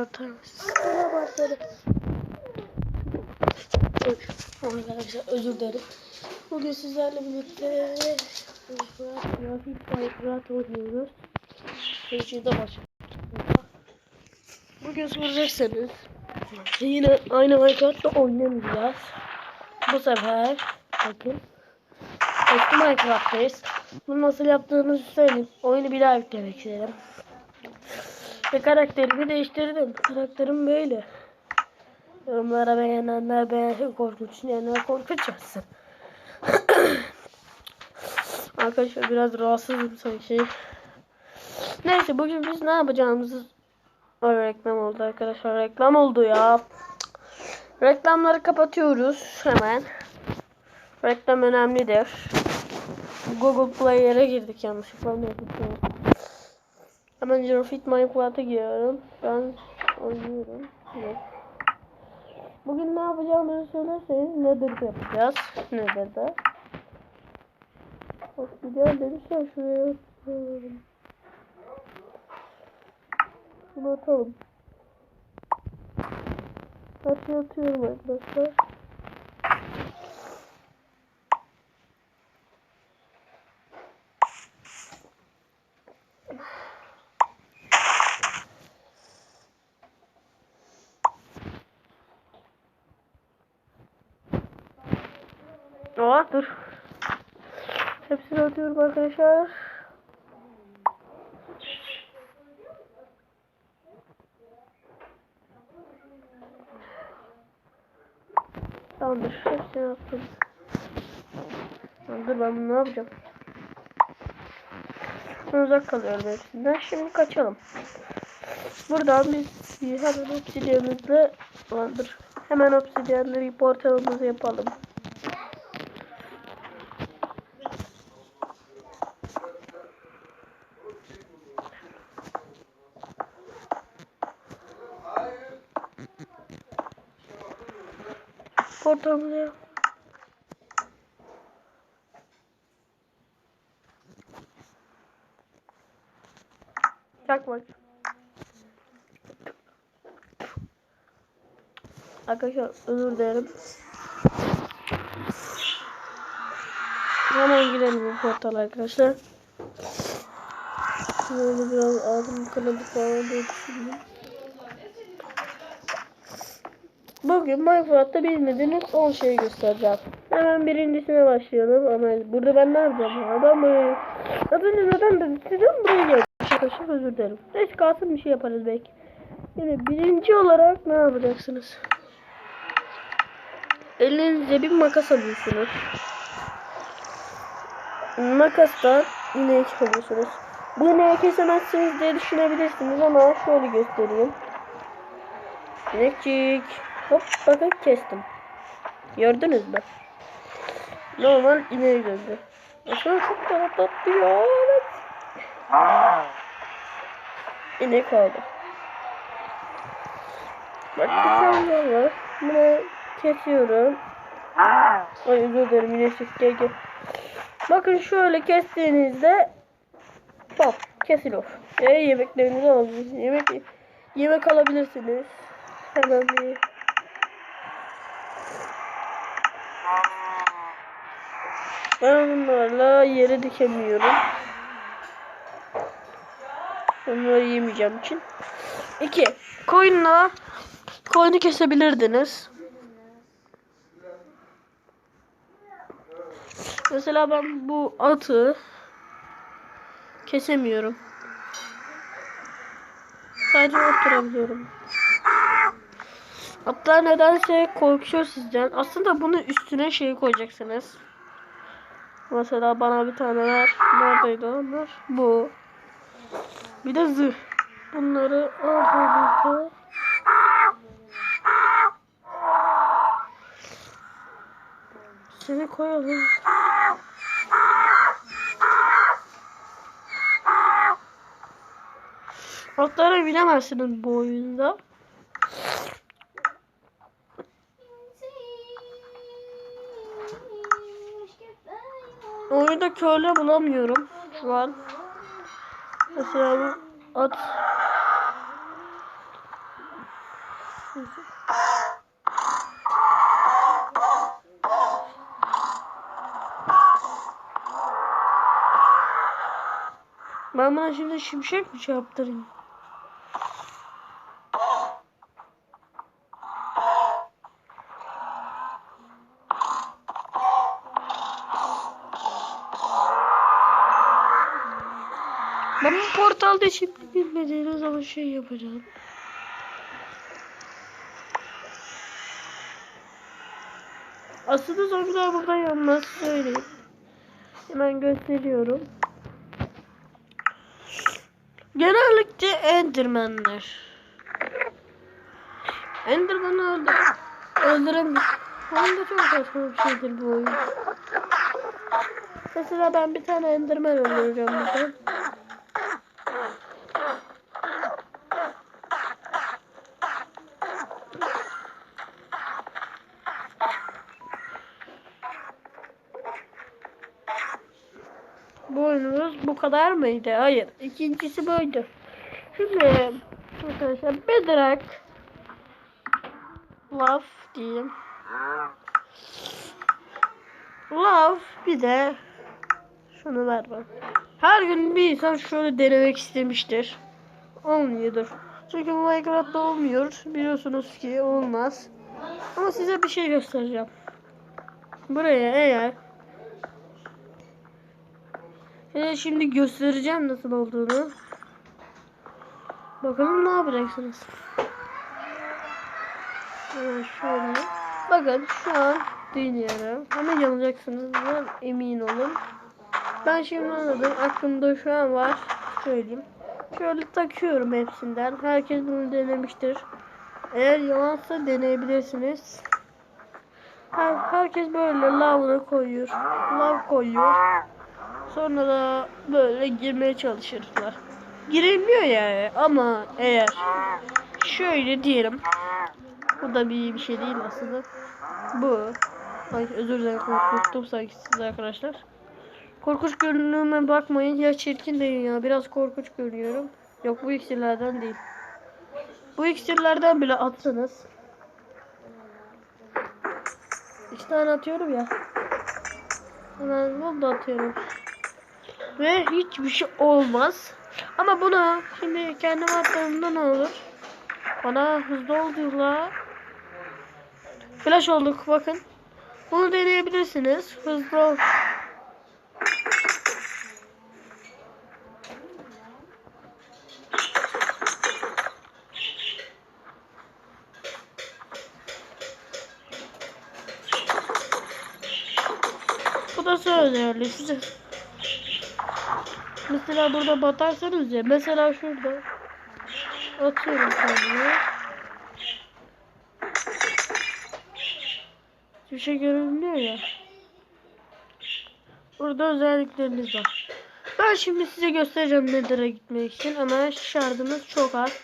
Atar mısın? Başladı. Arkadaşlar özür dilerim. Bugün sizlerle birlikte Grafik Minecraft oynuyoruz. Seyirciye de başladık. Bugün soracaksanız yine aynı Minecraft'ta oynamayacağız. Bu sefer bakın eski Minecraft'tayız. Bunu nasıl yaptığımızı söyleyeyim. Oyunu bir daha yüklemek istedim. Ve karakterimi değiştirdim. Karakterim böyle. Yorumlara beğenenler beğensin, korkunç diyenler korkunç yazsın. Arkadaşlar biraz rahatsızım sanki. Neyse bugün biz ne yapacağımızı o reklam oldu arkadaşlar. Reklam oldu ya. Reklamları kapatıyoruz hemen. Reklam önemlidir. Google Player'e girdik yanlışlıkla. Hemen Zero Fit Minecraft'a giriyorum. Ben oynuyorum. Evet. Bugün ne yapacağımızı söylerseniz Nether'da yapacağız. Nether'da. Bak güzel demişler şuraya atalım. Bunu atalım. Her şeyi atıyorum arkadaşlar. Aa dur. Hepsini atıyorum arkadaşlar. Tamamdır. Hepsini attım. Dur ben bunu ne yapacağım? Uzak kalıyorum hepsinden. Şimdi kaçalım. Buradan biz hemen dur. Hemen obsidyenleri portalımızı yapalım. Yap. Çak bak. Arkadaşlar özür dilerim. Hemen girelim bu portala arkadaşlar. Böyle biraz ağzım kanadı falan diye düşündüm. Bugün Minecraft'ta bilmediğiniz 10 şeyi göstereceğim. Hemen birincisine başlayalım ama burada ben ne yapacağım ya? Ben buraya... Az önce neden dedim? Sizden buraya geldim. Arkadaşlar özür dilerim. Neyse kalsın bir şey yaparız belki. Yine birinci olarak ne yapacaksınız? Elinize bir makas alıyorsunuz. Makasla ineği çıkarıyorsunuz. Bu ineği kesemezsiniz diye düşünebilirsiniz ama şöyle göstereyim. İnekçik. Hop bakın kestim. Gördünüz mü? Normal ineği gördü. Aslında çok daha tatlı ya. Evet. İnek oldu. Bak bir tane var. Bunu kesiyorum. Ay özür dilerim yine çık gel gel. Bakın şöyle kestiğinizde pop kesiliyor. E yemeklerinizi alabilirsiniz. Yemek yemek alabilirsiniz. Hemen bir Ben onlarla yere dikemiyorum. Onları yemeyeceğim için. 2. Koyunla koyunu kesebilirdiniz. Mesela ben bu atı kesemiyorum. Sadece oturabiliyorum. Atlar nedense korkuyor sizden. Aslında bunu üstüne şey koyacaksınız. Mesela bana bir tane ver. Neredeydi onlar? Bu. Bir de zırh. Bunları al Seni koyalım. Atlara binemezsiniz bu oyunda. Oyunda köle bulamıyorum şu an. Mesela bu at Ben buna şimdi şimşek mi şey portalda şimdi bilmediğiniz zaman şey yapacağım. Aslında zombiler burada yanmaz söyleyeyim. Hemen gösteriyorum. Genellikle Enderman'ler. Enderman'ı öldür öldürem. Oyunda çok saçma bir şeydir bu oyun. Mesela ben bir tane Enderman öldüreceğim buradan. Bu oyunumuz bu kadar mıydı? Hayır. İkincisi buydu. Şimdi arkadaşlar Bedrock Love diyeyim. Love bir de şunu ver bak. Her gün bir insan şöyle denemek istemiştir. Olmuyordur. Çünkü Minecraft'ta olmuyor. Biliyorsunuz ki olmaz. Ama size bir şey göstereceğim. Buraya eğer Size şimdi göstereceğim nasıl olduğunu. Bakalım ne yapacaksınız. Evet şöyle. Bakın şu an deniyorum. Hemen yanacaksınız. Bundan emin olun. Ben şimdi anladım. Aklımda şu an var. Söyleyeyim. Şöyle takıyorum hepsinden. Herkes bunu denemiştir. Eğer yalansa deneyebilirsiniz. Her, herkes böyle lavını koyuyor. Lav koyuyor. Sonra da böyle girmeye çalışırlar. Girilmiyor yani ama eğer şöyle diyelim. Bu da bir, bir şey değil aslında. Bu. Ay özür dilerim korkuttum sanki size arkadaşlar. Korkunç görünümüme bakmayın. Ya çirkin değil ya. Biraz korkunç görünüyorum. Yok bu iksirlerden değil. Bu iksirlerden bile atsanız. İki tane atıyorum ya. Hemen bunu da atıyorum. Ve hiçbir şey olmaz. Ama buna şimdi kendim attığımda olur? Bana hızlı olduğuyla Flash olduk bakın. Bunu deneyebilirsiniz. Hızlı ol. Bu da söylüyor size. Mesela burada batarsanız ya. Mesela şurada. Atıyorum kendime. Bir şey görünmüyor ya. Burada özellikleriniz var. Ben şimdi size göstereceğim Nether'a gitmek için ama şarjımız çok az.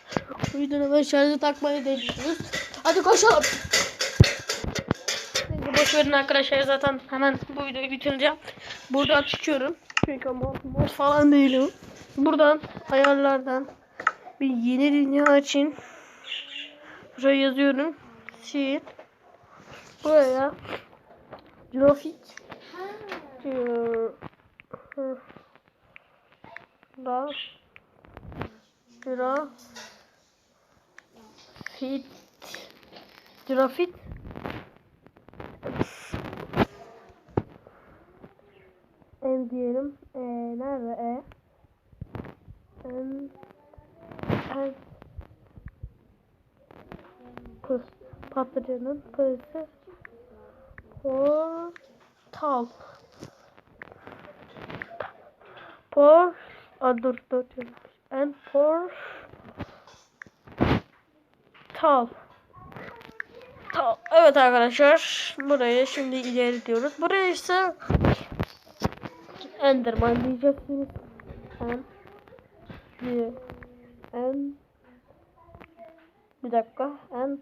Videoda ben şarjı takmayı deniyoruz. Hadi koşalım. Neyse boş verin arkadaşlar zaten hemen bu videoyu bitireceğim. Buradan çıkıyorum. Çünkü mod, mod falan değilim. Buradan ayarlardan bir yeni dünya açın. Buraya yazıyorum. Sil. Buraya grafik da grafit grafit en diyelim. E, nerede e? En en kız patlıcanın kızı portal por a dur dur en por tal Tal. Evet arkadaşlar buraya şimdi ileri diyoruz. Buraya ise Enderman diyeceksiniz. En bir bir dakika en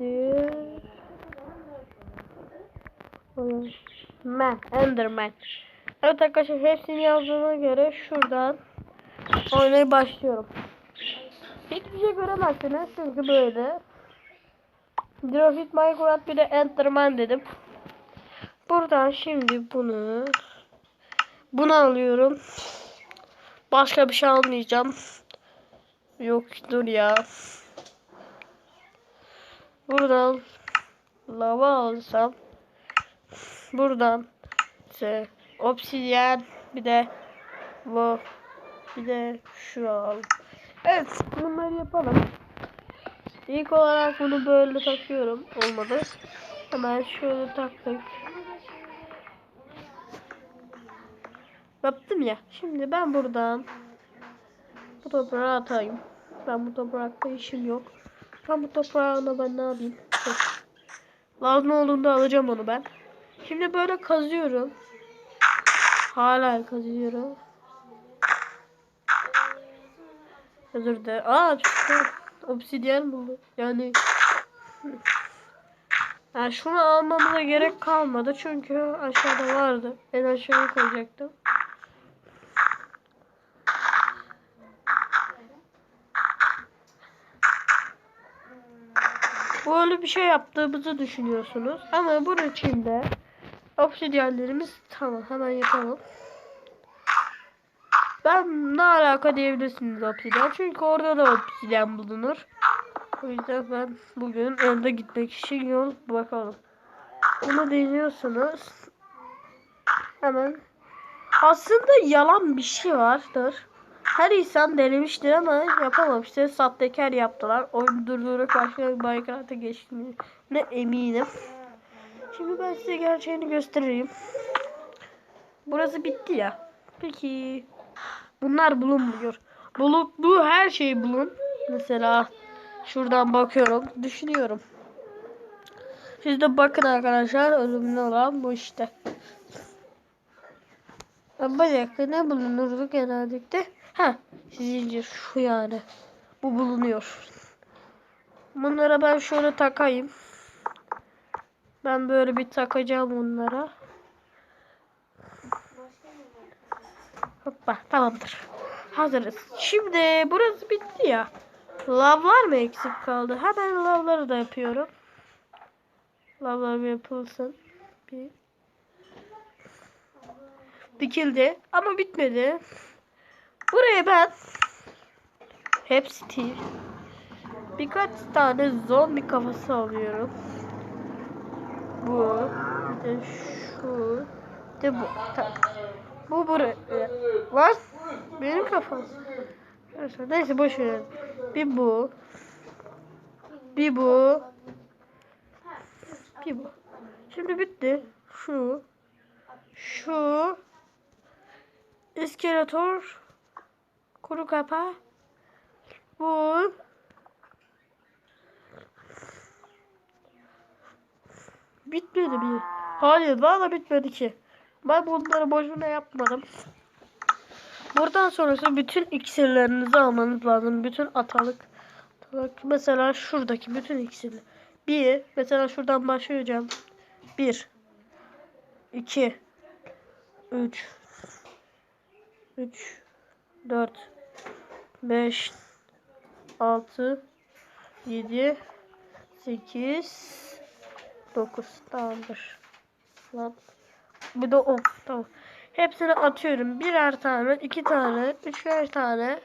bir Man, Enderman. Evet arkadaşlar hepsini yazdığıma göre şuradan oynaya başlıyorum. Hiçbir şey göremezsiniz çünkü böyle. Grafit Minecraft bir de Enderman dedim. Buradan şimdi bunu bunu alıyorum. Başka bir şey almayacağım. Yok dur ya. Buradan lava alsam. Buradan ise obsidyen bir de bu bir de şu al. Evet bunları yapalım. İlk olarak bunu böyle takıyorum. Olmadı. Hemen şöyle taktık. Yaptım ya. Şimdi ben buradan bu toprağı atayım. Ben bu toprakta işim yok. Ben bu toprağına ben ne yapayım? Dur. Lazım olduğunda alacağım onu ben. Şimdi böyle kazıyorum. Hala kazıyorum. Özür dilerim. Aa şu obsidyen buldu. Yani yani şunu almamıza gerek kalmadı çünkü aşağıda vardı. En aşağıya koyacaktım. Bir şey yaptığımızı düşünüyorsunuz. Ama bunun için de obsidyenlerimiz tamam hemen yapalım. Ben ne alaka diyebilirsiniz obsidyen. Çünkü orada da obsidyen bulunur. O yüzden ben bugün önde gitmek için yol bakalım. Bunu deniyorsunuz. Hemen. Aslında yalan bir şey vardır. Her insan denemiştir ama yapamamıştır. Sahtekar yaptılar. Oyunu durdurup başka bir Minecraft'a geçtiğine eminim. Şimdi ben size gerçeğini göstereyim. Burası bitti ya. Peki. Bunlar bulunmuyor. Bulunduğu her şey bulun. Mesela şuradan bakıyorum. Düşünüyorum. Siz de bakın arkadaşlar. Ölümlü olan bu işte. Başka ne bulunurdu genellikle? Ha, zincir şu yani. Bu bulunuyor. Bunlara ben şöyle takayım. Ben böyle bir takacağım bunlara. Hoppa tamamdır. Hazırız. Şimdi burası bitti ya. Lavlar mı eksik kaldı? Hemen lavları da yapıyorum. Lavlar yapılsın. Bir. Dikildi ama bitmedi. Buraya ben hepsi değil. Birkaç tane zombi kafası alıyorum. Bu, de şu, de bu. Tamam. Bu buraya. Var. Benim kafam. Neyse, boş verin. Bir bu. Bir bu. Bir bu. Şimdi bitti. Şu. Şu. İskeletor. Kuru kafa. Bu. Bitmedi mi? Hayır da bitmedi ki. Ben bunları boşuna yapmadım. Buradan sonrası bütün iksirlerinizi almanız lazım. Bütün atalık. atalık. Mesela şuradaki bütün iksirler. Bir. Mesela şuradan başlayacağım. Bir. iki, Üç. Üç. Dört. Beş. Altı. Yedi. Sekiz. Dokuz. Tamamdır. Lan. Bir de on. Tamam. Hepsini atıyorum. Birer tane, iki tane, üçer tane.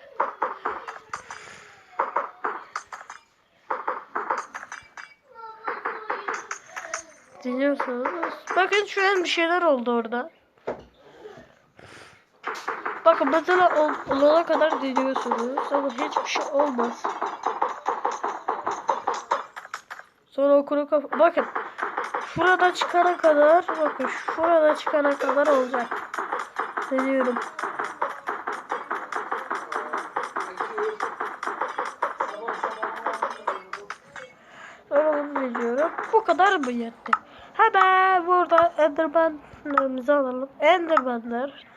Dinliyorsunuz. Bakın an bir şeyler oldu orada. Bakın mesela ol, olana kadar dinliyorsunuz ama hiçbir şey olmaz. Sonra o kuru. Bakın. Şurada çıkana kadar bakın şurada çıkana kadar olacak. Deniyorum. Deniyorum. Bu kadar mı yetti? Hemen burada Enderman'larımızı alalım. Enderman'lar.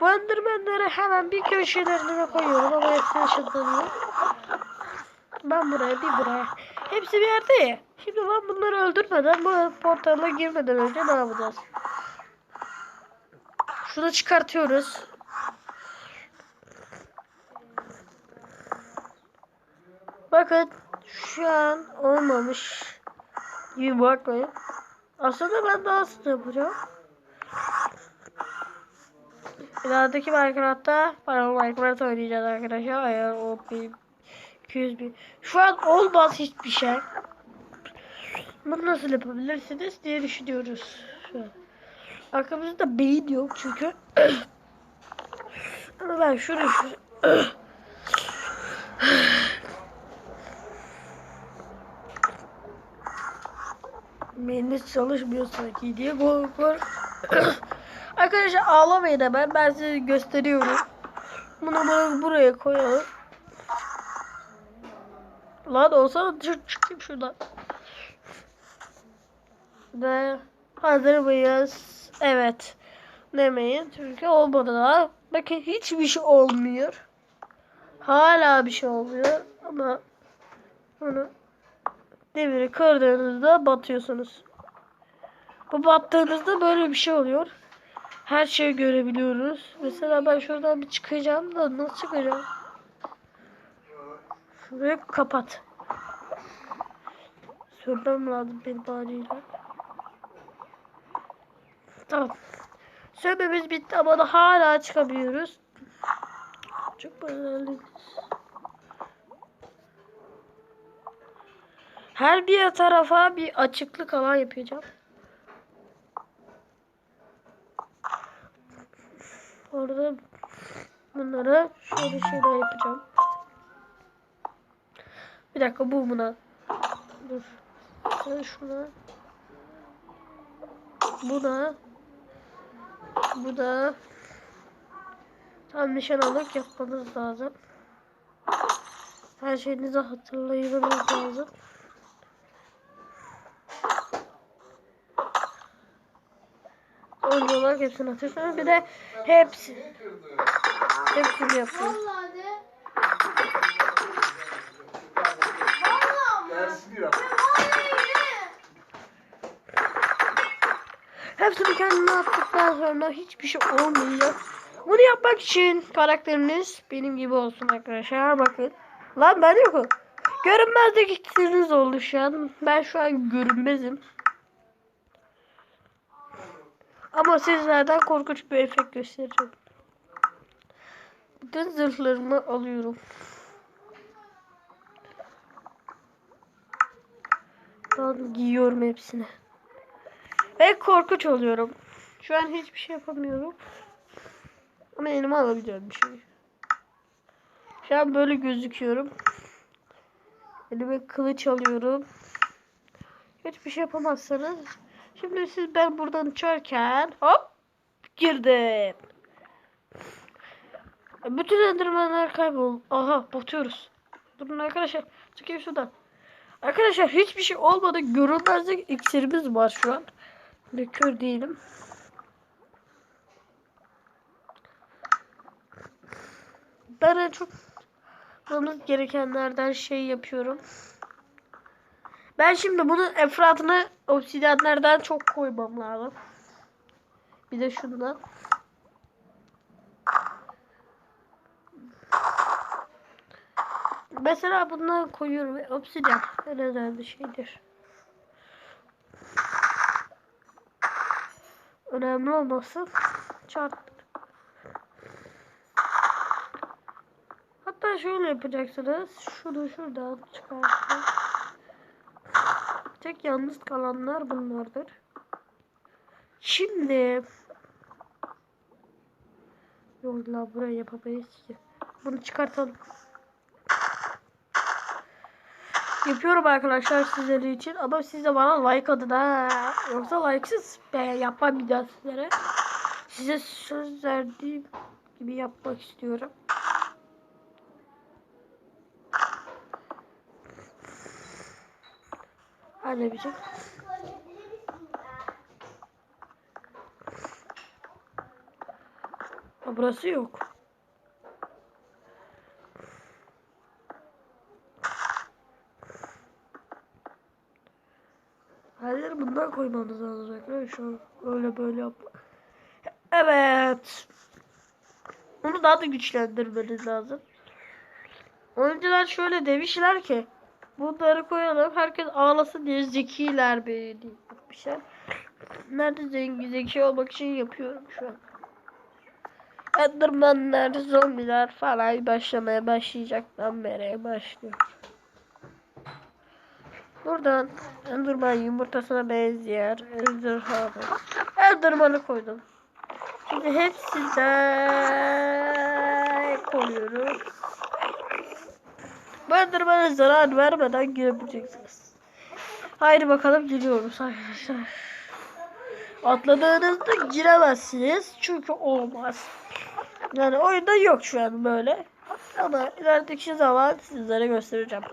Bu Enderman'ları hemen bir köşelerine koyuyorum ama hepsi ışınlanıyor. Ben buraya bir buraya. Hepsi bir yerde ya. Şimdi ben bunları öldürmeden bu portala girmeden önce ne yapacağız? Şunu çıkartıyoruz. Bakın Şu an olmamış gibi bakmayın. Aslında ben daha hızlı yapacağım. İlerideki Minecraft'ta paralı Minecraft oynayacağız arkadaşlar. Eğer o bir 200 bin. Şu an olmaz hiçbir şey. Bunu nasıl yapabilirsiniz diye düşünüyoruz. Şu. Arkamızda beyin yok çünkü. Ama ben şunu şunu. Beyniniz çalışmıyor sanki diye korkuyorum. Arkadaşlar ağlamayın hemen. Ben size gösteriyorum. Bunu bur- buraya koyalım. Lan olsana dur çıkayım şuradan. Ve hazır mıyız? Evet. Demeyin çünkü olmadı daha. Bakın hiçbir şey olmuyor. Hala bir şey olmuyor ama bunu demiri kırdığınızda batıyorsunuz. Bu battığınızda böyle bir şey oluyor. Her şeyi görebiliyoruz. Mesela ben şuradan bir çıkacağım da nasıl çıkacağım? Şurayı kapat. Sönmem lazım benim acıyla. Tamam. Sönmemiz bitti ama da hala çıkabiliyoruz. Çok güzel. Her bir tarafa bir açıklık alan yapacağım. Orada bunlara şöyle şeyler yapacağım. Bir dakika bu buna. Dur. Şöyle şuna. Buna. Bu da tam nişanalık yapmanız lazım. Her şeyinizi hatırlamanız lazım. Önce olarak hepsini atıyorsunuz. Bir de hepsi. Hepsini yapın. Vallahi de. Vallahi mı? Dersini yap. Vallahi de. Hepsini kendine attıktan sonra hiçbir şey olmuyor. Bunu yapmak için karakteriniz benim gibi olsun arkadaşlar. Bakın. Lan ben yokum. Görünmezlik iksiriniz oldu şu an. Ben şu an görünmezim. Ama sizlerden korkunç bir efekt göstereceğim. Bütün zırhlarımı alıyorum. Ben giyiyorum hepsini. Ve korkunç oluyorum. Şu an hiçbir şey yapamıyorum. Ama elime alabileceğim bir şey. Şu an böyle gözüküyorum. Elime kılıç alıyorum. Hiçbir şey yapamazsanız. Şimdi siz ben buradan uçarken hop girdim. Bütün endermanlar kaybol. Aha batıyoruz. Durun arkadaşlar. Çıkayım şuradan. Arkadaşlar hiçbir şey olmadı. Görünmezlik iksirimiz var şu an. Kör değilim. Ben en çok bulmamız gerekenlerden şey yapıyorum. Ben şimdi bunun efratını obsidyenlerden çok koymam lazım. Bir de şundan. Mesela bundan koyuyorum obsidyen en önemli şeydir. Önemli olması şart. Hatta şöyle yapacaksınız. Şunu şuradan çıkartın. Tek yalnız kalanlar bunlardır. Şimdi Yok la buraya yapamayız ki. Bunu çıkartalım. Yapıyorum arkadaşlar sizler için ama siz de bana like atın ha. Yoksa like'sız ben yapmam bir sizlere. Size söz verdiğim gibi yapmak istiyorum. Hadi bir Ha, burası yok. Hayır bundan koymanız lazım arkadaşlar. Öyle böyle yapmak. Evet. Onu daha da güçlendirmeniz lazım. Oyuncular şöyle demişler ki Bunları koyalım. Herkes ağlasın diye zekiler be diye bir şey. Nerede zengin zeki olmak için yapıyorum şu an. Endermanlar, zombiler falan başlamaya başlayacaktan beri başlıyor. Buradan Enderman yumurtasına benzeyen Enderman'ı Enderman'ı koydum. Şimdi hepsinden koyuyoruz. Bu Enderman'a zarar vermeden girebileceksiniz. Haydi bakalım giriyoruz arkadaşlar. Atladığınızda giremezsiniz çünkü olmaz. Yani oyunda yok şu an böyle. Ama ilerideki zaman sizlere göstereceğim.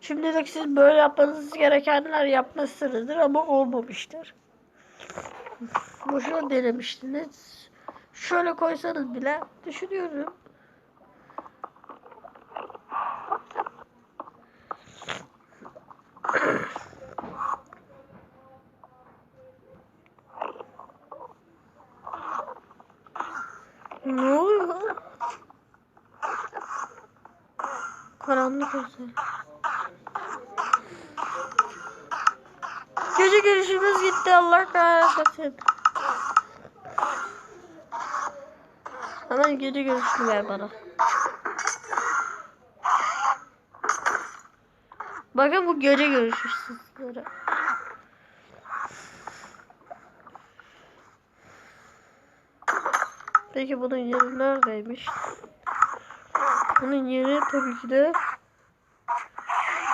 Şimdilik siz böyle yapmanız gerekenler yapmışsınızdır ama olmamıştır. Boşuna denemiştiniz. Şöyle koysanız bile düşünüyorum. Ne oluyor? Karanlık olsun. Gece görüşümüz gitti Allah kahretsin. Hemen gece görüşünü ver bana. Bakın bu gece görüşü Peki bunun yeri neredeymiş? Bunun yeri tabii ki de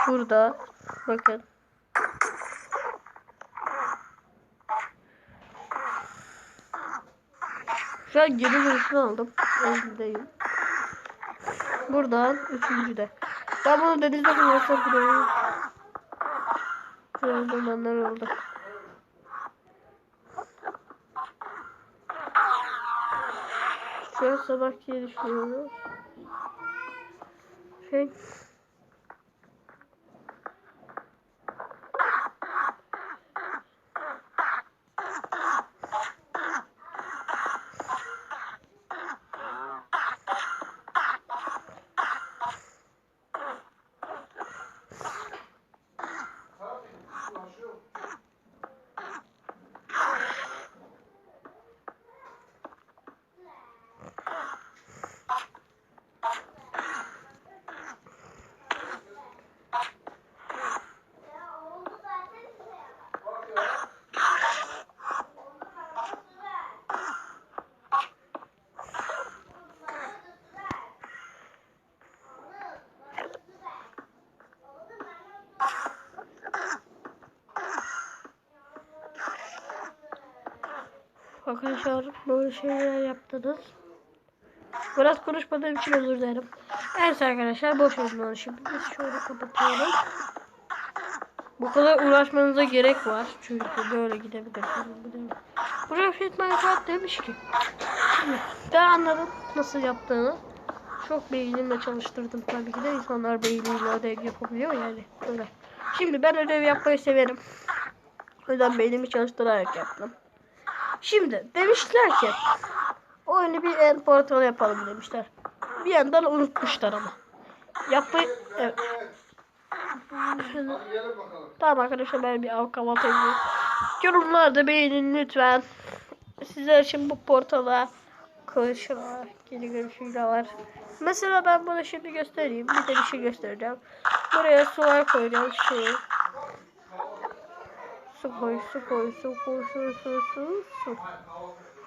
burada. Bakın. Şu an geri görüşünü aldım. Elimdeyim. Buradan üçüncüde. Ben bunu denizde kullansam buraya. Şöyle zamanlar oldu. Şu an sabah diye düşünüyorum. Şey. Oldu zaten işte. Arkadaşlar böyle şeyler yaptınız. Biraz konuşmadığım için özür dilerim. Evet arkadaşlar boş verin onu şimdi. Biz şöyle kapatıyorum. Bu kadar uğraşmanıza gerek var. Çünkü böyle gidebilirsiniz. Buraya Fit Minecraft demiş ki. Ben anladım nasıl yaptığını. Çok beynimle çalıştırdım tabii ki de. insanlar beyniyle ödev yapabiliyor yani. Öyle. Şimdi ben ödev yapmayı severim. O yüzden beynimi çalıştırarak yaptım. Şimdi demişler ki oyunu bir end portal yapalım demişler. Bir yandan unutmuşlar ama. Yapmayı... Evet. Tamam arkadaşlar ben bir av kahvaltı edeyim. Yorumlarda beğenin lütfen. Sizler için bu portala koşular, geri görüşüyle var. Mesela ben bunu şimdi göstereyim. Bir de bir şey göstereceğim. Buraya sular koyacağım. Şey. Su koy, su koy, su koy, su, su, su, su.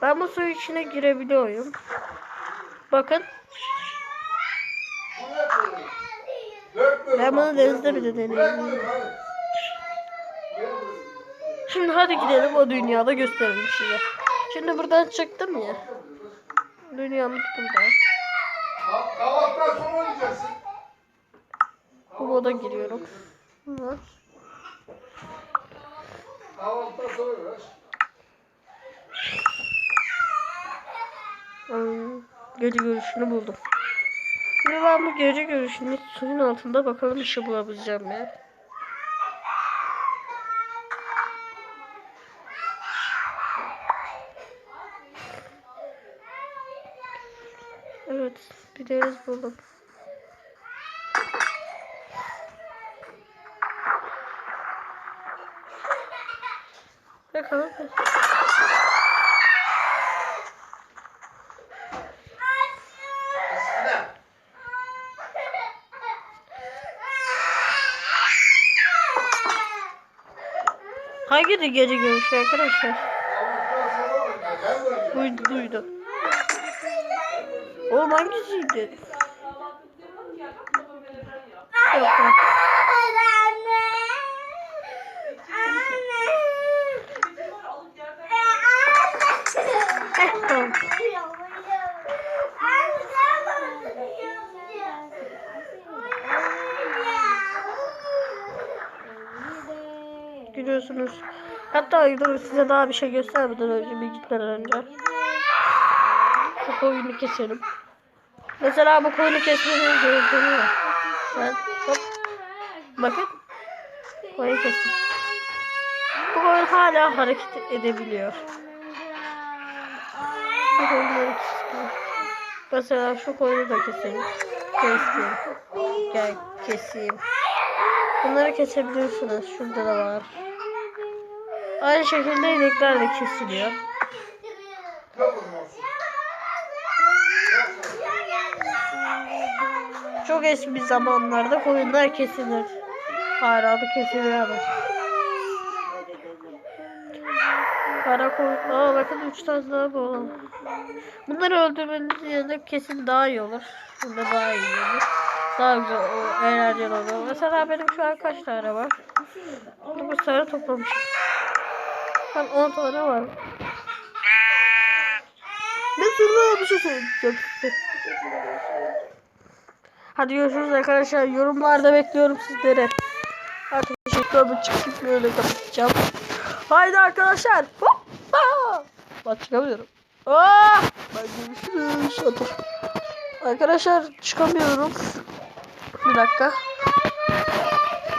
Ben bu suyun içine girebiliyorum. Bakın. Ben bunu denizde bile deneyim. Şimdi hadi gidelim o dünyada gösterelim size. Şimdi buradan çıktım ya. Dünyamız burada. Kahvaltıdan sonra oynayacaksın. Bu moda giriyorum. Hı. Kahvaltıdan sonra oynaş. Hmm, Gece görüşünü buldum. Şimdi ben bu gece görüşünü suyun altında bakalım bir şey bulabileceğim ya. Evet, bir deniz buldum. Eskiden. Hangi de gece görüşü arkadaşlar? Duydu duydu. Oğlum hangisiydi? Yok yok. Görüyorsunuz. Hatta dur size daha bir şey göstermeden önce bir gitmeden önce. Bu koyunu keselim. Mesela bu koyunu kesmenin gerektiğini var. Ben hop. Bakın. Koyun kestim. Bu koyun hala hareket edebiliyor. Bu koyunları kestim. Mesela şu koyunu da keseyim. Keseyim. Gel keseyim. Bunları kesebilirsiniz. Şurada da var. Aynı şekilde inekler de kesiliyor. Çok eski bir zamanlarda koyunlar kesilir. Hala da kesiliyor ama. Kara koyun. Aa bakın üç tane daha bu. Bunları öldürmenin yerine kesin daha iyi olur. Bunda daha iyi olur. Daha güzel, eğlenceli olur. Mesela benim şu an kaç tane var? Bu tane toplamışım. 10 tane var. Mesela bir şey söyleyeceğim. Hadi görüşürüz arkadaşlar. Yorumlarda bekliyorum sizleri. Artık teşekkür. Çıkıp böyle kapatacağım. Haydi arkadaşlar. Hoppa. Bak çıkamıyorum. Aa! Hadi görüşürüz. Hadi. Arkadaşlar çıkamıyorum. Bir dakika.